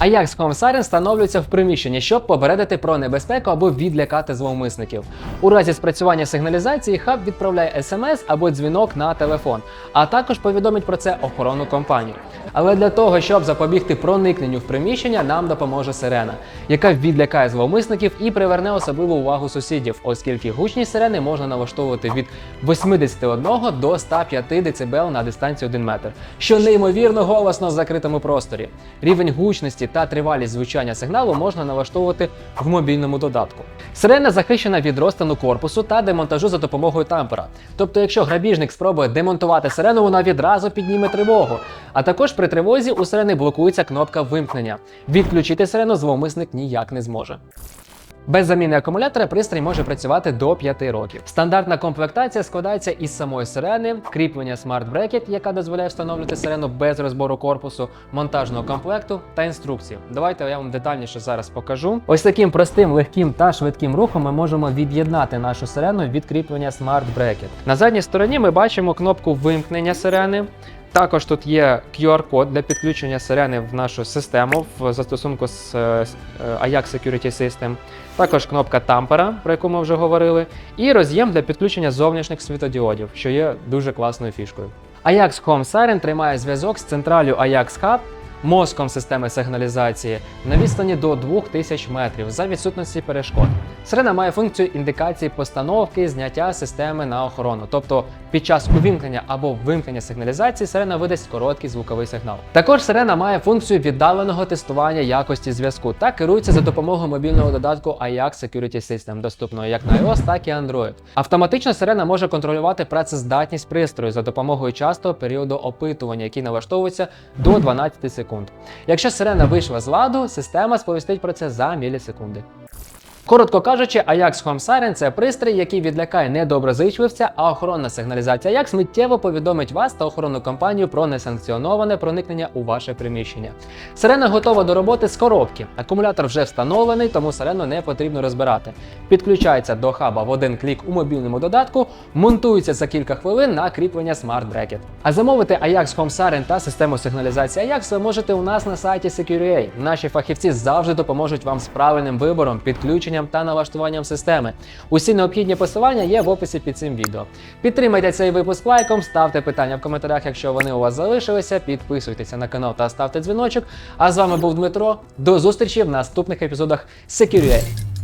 Ajax Home Siren встановлюється в приміщенні, щоб попередити про небезпеку або відлякати зловмисників. У разі спрацювання сигналізації хаб відправляє смс або дзвінок на телефон, а також повідомить про це охоронну компанію. Але для того, щоб запобігти проникненню в приміщення, нам допоможе сирена, яка відлякає зловмисників і приверне особливу увагу сусідів, оскільки гучність сирени можна налаштовувати від 81 до 105 дБ на дистанції 1 метр, що неймовірно голосно в закритому просторі. Рівень гучності та тривалість звучання сигналу можна налаштовувати в мобільному додатку. Сирена захищена від розтину корпусу та демонтажу за допомогою тампера. Тобто, якщо грабіжник спробує демонтувати сирену, вона відразу підніме тривогу. А також при тривозі у сирени блокується кнопка вимкнення. Відключити сирену зловмисник ніяк не зможе. Без заміни акумулятора пристрій може працювати до 5 років. Стандартна комплектація складається із самої сирени, кріплення Bracket, яка дозволяє встановлювати сирену без розбору корпусу, монтажного комплекту та інструкції. Давайте я вам детальніше зараз покажу. Ось таким простим, легким та швидким рухом ми можемо від'єднати нашу сирену від кріплення Bracket. На задній стороні ми бачимо кнопку вимкнення сирени. Також тут є QR-код для підключення сирени в нашу систему в застосунку з е, е, Ajax Security System. Також кнопка тампера, про яку ми вже говорили, і роз'єм для підключення зовнішніх світодіодів, що є дуже класною фішкою. Ajax Home Siren тримає зв'язок з централю Ajax Hub, мозком системи сигналізації на відстані до 2000 метрів за відсутності перешкод. Сирена має функцію індикації постановки зняття системи на охорону. Тобто під час увімкнення або вимкнення сигналізації сирена видасть короткий звуковий сигнал. Також сирена має функцію віддаленого тестування якості зв'язку та керується за допомогою мобільного додатку Ajax Security System, доступного як на iOS, так і Android. Автоматично сирена може контролювати працездатність пристрою за допомогою частого періоду опитування, який налаштовується до 12 секунд. Якщо сирена вийшла з ладу, система сповістить про це за мілісекунди. Коротко кажучи, Ajax Home Siren – це пристрій, який відлякає недоброзичливця, а охоронна сигналізація Ajax миттєво повідомить вас та охоронну компанію про несанкціоноване проникнення у ваше приміщення. Сирена готова до роботи з коробки. Акумулятор вже встановлений, тому сирену не потрібно розбирати. Підключається до хаба в один клік у мобільному додатку, монтується за кілька хвилин на кріплення Smart Bracket. А замовити Ajax Home Siren та систему сигналізації Ajax ви можете у нас на сайті Secure.ua. Наші фахівці завжди допоможуть вам з правильним вибором, підключенням та налаштуванням системи. Усі необхідні посилання є в описі під цим відео. Підтримайте цей випуск лайком, ставте питання в коментарях, якщо вони у вас залишилися. Підписуйтеся на канал та ставте дзвіночок. А з вами був Дмитро. До зустрічі в наступних епізодах Secure.ua.